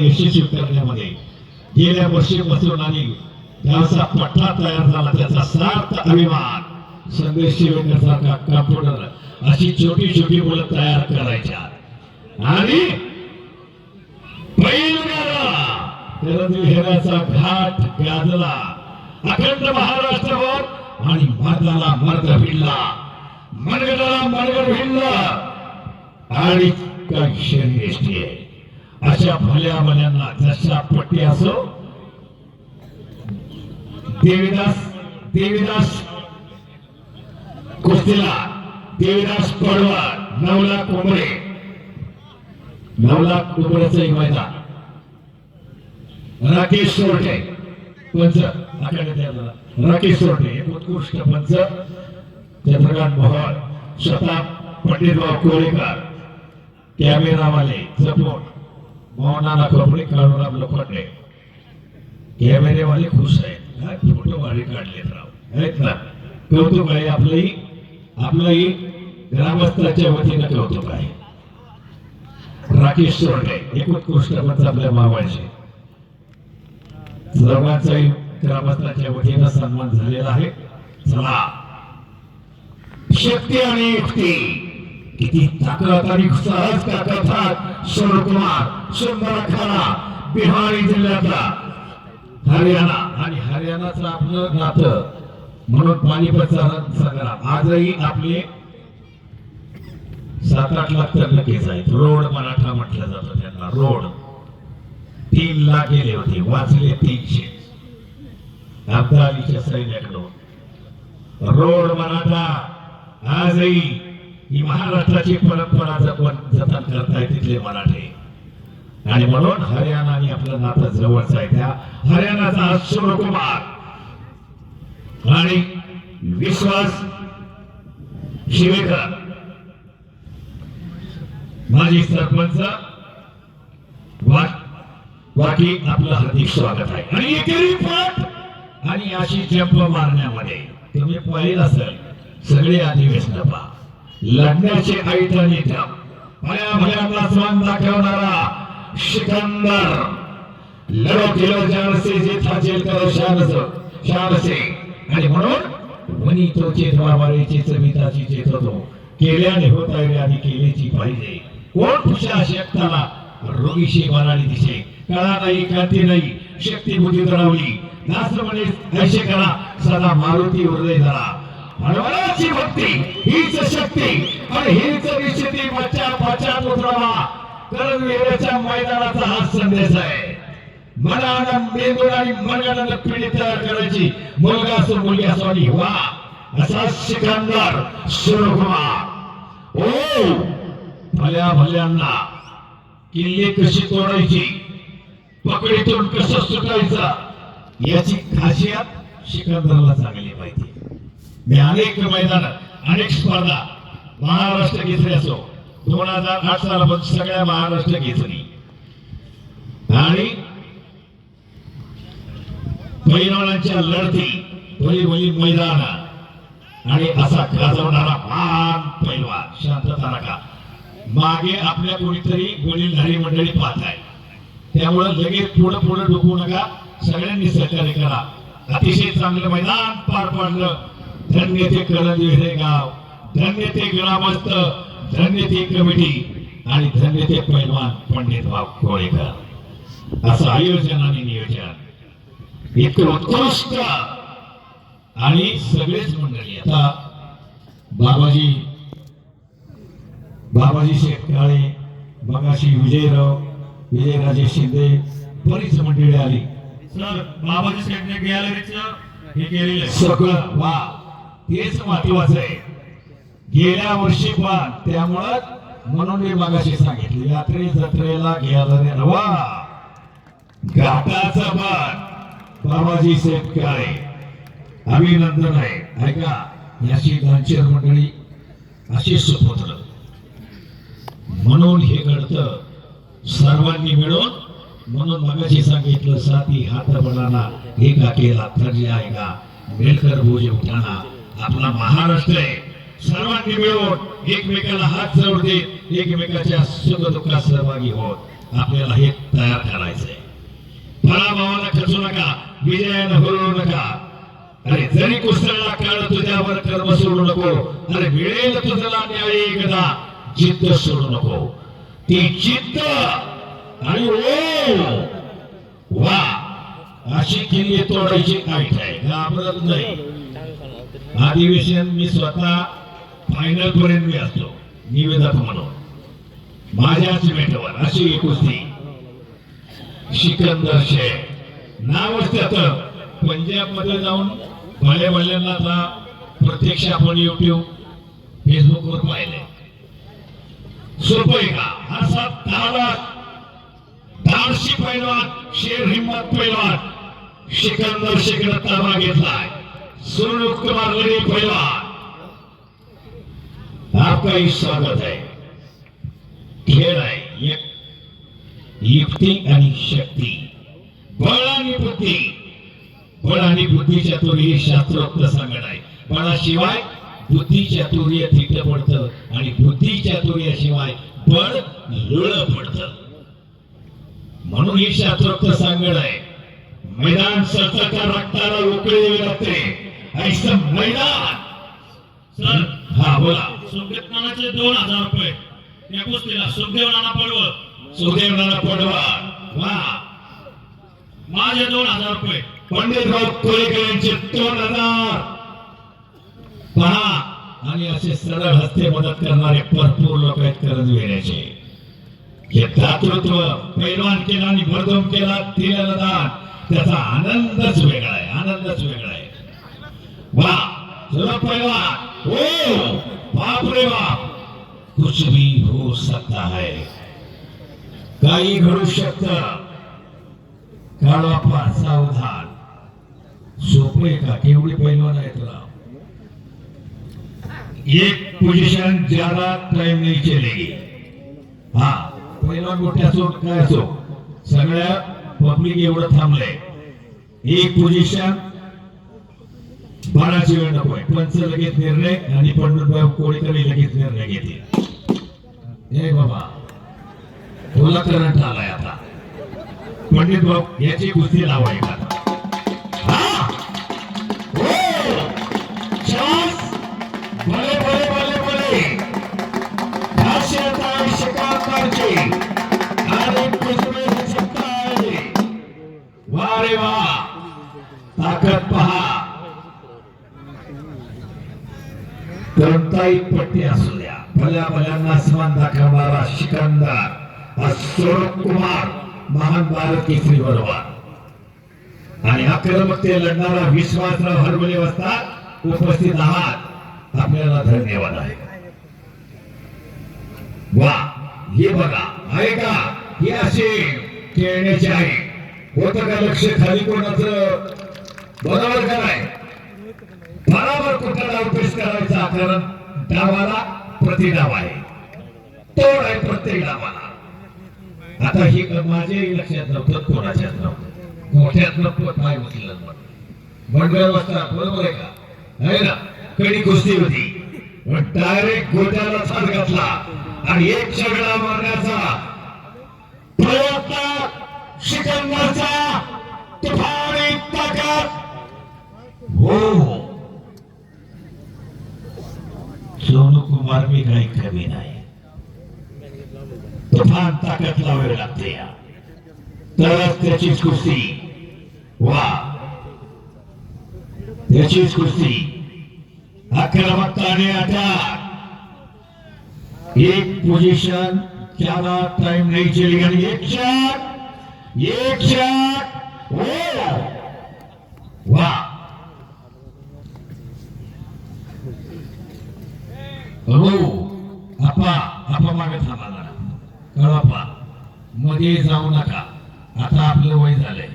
यशस्वी करण्यामध्ये गेल्या वर्षीपासून आणि त्याचा पट्टा तयार झाला त्याचा सार्थ अभिमान. संदेश शिवेकरसारखा कॉम्प्युटर अशी छोटी छोटी मुलं तयार करायच्या. आणि बैलगाडा. घाट गाजला. अखंड महाराष्ट्रावर आणि मर्दाला मर्द भिडला. मनगडाला मनगड भिडला. आणि काही शरीर आहे अशा भल्या भल्यांना जशा पट्टी असो देवीदास देवीदास कुस्तीला देवीदास पडवार नवला कोंबडे नवला कोंबड्याचा एक मैदान. राकेश सोरटे पंच राकेश सोरटे एक उत्कृष्ट पंच. चंद्रकांत मोहन शताब पंडितराव कोरेकर कॅमेरावाले जपून. मोहनाला कपडे काढून लोखंडे. कॅमेरेवाले खुश आहेत काय फोटो वाढी काढलेत राव. आहेत ना. कौतुक आहे आपलंही. आपलंही ग्रामस्थाच्या वतीनं कौतुक आहे. राकेश सोरटे एक उत्कृष्ट पंच आपल्या मावायचे सर्वांचाही ग्रामस्थाच्या वतीनं सन्मान झालेला आहे. चला. शक्ती आणि युक्ती. किती ताकद आणि सहज कथात सूर्यकुमार सुंदरखाना बिहारी जिल्ह्यातला. हरियाणा. आणि हरियाणाचं आपलं नातं. म्हणून पानिपतचा संग्राम आजही आपले सात आठ लाख तर नक्कीच आहेत. रोड मराठा म्हटलं जातं त्यांना. रोड. तीन लाख गेले होते. वाचले तीनशे. अब्दालीच्या सैन्याकडून. रोड मराठा. आजही ही महाराष्ट्राची परंपरा जपन जतन करतायत तिथले मराठे. आणि म्हणून हरियाणाने आपलं नातं जवळचं आहे. त्या हरियाणाचा सूर्यकुमार आणि विश्वास शिवेकर. माजी सरपंच वा- बाकी आपलं हार्दिक स्वागत आहे. आणि एकेरी आणि अशी जंप मारण्यामध्ये. तुम्ही पाहिलं असेल सगळे अधिवेशन पहा. लढण्याचे ऐटणी भया भयांना स्वान दाखवणारा शिकंदर लढो केलो जानसे जे जेल करो शानस शानसे आणि म्हणून वनी तो चेत बाबारेची चविताची चेत होतो. केल्याने होत आहे आधी केलीची पाहिजे. कोण खुशा शक्ताला रोगीशी मराठी दिसे. कळा नाही क्रांती नाही. शक्ती बुद्धी दडवली. दास म्हणे ऐशे करा सदा मारुती हृदय धरा हनुमानाची भक्ती हीच शक्ती आणि हीच निश्चिती बच्चा पश्चात उतरावा कारण वेळेच्या मैदानाचा हा संदेश आहे. मनानं मेंदून आणि मनानं पिढी तयार करायची मुलगा असो मुलगी असो आणि वा असा सिकंदर शिवकुमार. ओ भल्या भल्यांना किल्ले कशी तोडायची पकडीतून कसं सुटायचं याची खासियत सिकंदरला चांगली माहिती. मी अनेक मैदान अनेक स्पर्धा महाराष्ट्र घेतली असो. दोन हजार आठ सालापासून सगळ्या महाराष्ट्र घेतली. आणि पैलवानांच्या लढती भली भली मैदान. आणि असा गाजवणारा मान पैलवान शांतता नका मागे आपल्या कोणीतरी गोळीधारी मंडळी पाहत आहे. त्यामुळं लगेच पुढं पुढं डोकू नका. सगळ्यांनी सहकार्य करा. अतिशय चांगलं मैदान पार पाडलं. धन्य ते करंजी हे गाव धन्य ते ग्रामस्थ धन्य ते कमिटी आणि धन्य ते पैलवान पंडित भाऊ कोळेकर. असं आयोजन आणि नियोजन. इतकं उत्कृष्ट आणि सगळेच मंडळी आता बाबाजी बाबाजी शेतकाळे मगाशी विजयराव विजयराजे शिंदे बरीच मंडळी आली. सर बाबाजी शेटने गॅलरीचं हे केलेलं सगळं वा. तेच महत्वाचं आहे. गेल्या वर्षी पण त्यामुळं म्हणून मी मगाशी सांगितले यात्रे जत्रेला घ्यायला रे घाटाचा घाटाचं पण बाबाजी शेतकरी अभिनंदन आहे. ऐका याची दानशेर मंडळी अशी सुपुत्र. म्हणून हे घडतं. सर्वांनी मिळून म्हणून मगाशी सांगितलं साथी हात बनाना एका केला तर आहे का मिळकर भोज उठाना आपला महाराष्ट्र आहे. सर्वांनी मिळून एकमेकाला हात जोड देत एकमेकाच्या सुख दुःखात सहभागी होत. आपल्याला हे तयार करायचंय. पराभवाला खचू नका विजयानं हरवू नका. अरे जरी कुसळला काळ तुझ्यावर कर्म सोडू नको अरे मिळेल तुझला न्याय एकदा जिद्द सोडू नको. ती जिद्द आणि ओ वा अशी किल्ली तोडायची काय काय घाबरत नाही. अधिवेशन मी स्वतः फायनल पर्यंत मी असतो. निवेदक म्हणून. माझ्याच मेटवर अशी कुस्ती. सिकंदर शेख. नावच त्याचं पंजाबमध्ये जाऊन भले भल्यांना आता प्रत्यक्ष आपण युट्यूब फेसबुकवर पाहिले. सोपय का? असा धाडा धाडशी पैलवान शेर हिंमत पैलवान. सिकंदर शेखनं ताबा घेतलाय. सुनील कुमार लढी पैलवान आपका ही स्वागत है खेळ आहे. युक्ती आणि शक्ती. बळ आणि बुद्धी. बळ आणि बुद्धी चातुर्य ही शास्त्रोक्त सांगण आहे. बळाशिवाय बुद्धी चातुर्य थिट पडतं आणि बुद्धी चातुर्याशिवाय बळ लुळ पडतं. म्हणून ही शास्त्रोक्त सांगण आहे. मैदान सळसळता रक्ताला उकळी द्यावी लागते. मैदान. सर हा बोला. सुखदेव नानाचे दोन हजार रुपये. या कुस्तीला सुखदेव नाना पडवळ. सुदैवनाला पडवा वा. माझे दोन हजार रुपये. पंडितराव कोळेकर यांचे दोन हजार. पहा आणि असे सरळ हस्ते मदत करणारे भरपूर लोक आहेत करंजवेऱ्याचे हे दातृत्व पैलवान केला आणि भरदम केला दिलेलं दान. त्याचा आनंदच वेगळा आहे आनंदच वेगळा आहे. वा चलो पैलवान ओ बाप रे बाप. कुछ भी हो सकता है. काही घडू शकत. काळापा सावधान सोपे का? केवढी पैलवान आहे तुला? एक पोजीशन ज्यादा टाइम नाही चलेगी हा पहिला मोठ्या असो काय असो सगळ्या पब्लिक एवढं थांबलंय. एक पोझिशन बाराची वेळ नकोय. पंच लगेच निर्णय आणि पंडितभाऊ कोळीकरी लगेच निर्णय घेतील. हे बाबा. तुला करंट आलाय आता. पंडित बाब याची कुस्ती लावाय का व्यक्ती असू द्या भल्या भल्यांना समान दाखवणारा सिकंदर सौरभ कुमार महान भारत केसरी बरोबर आणि आक्रमकते लढणारा विश्वासराव हरवले असतात उपस्थित आहात. आपल्याला धन्यवाद आहे. वा हे बघा आहे का? हे असे खेळण्याचे आहे. होत का लक्ष खाली कोणाचं? बरोबर कराय बरोबर कुठला उपयोग करायचा? कारण डावाला प्रतिडाव आहे. तोड आहे प्रत्येक डावाला आता हे माझे लक्षात नव्हतं कोणाच्यात नव्हतं मोठ्यात नव्हतं काय उचललं मंडळ वाजता बरोबर आहे का? आहे ना? कडी कुस्ती होती. डायरेक्ट गोट्याला थाट घातला. आणि एक शगडा मारण्याचा प्रयत्न शिकवण्याचा तुफानी ताकद हो. हो. सोनू कुमार मी काही कमी नाही। तुफान ताकद लावावी लागते या तरच त्याचीच कुस्ती वा त्याचीच कुस्ती आक्रमकताने अटॅक। एक पोझिशन ज़्यादा टाइम नहीं चलेगा। एक शॉट एक शॉट वाह हो आपा आपा मागे थांबा जरा. कळवा मध्ये जाऊ नका. आता आपलं वय झालंय.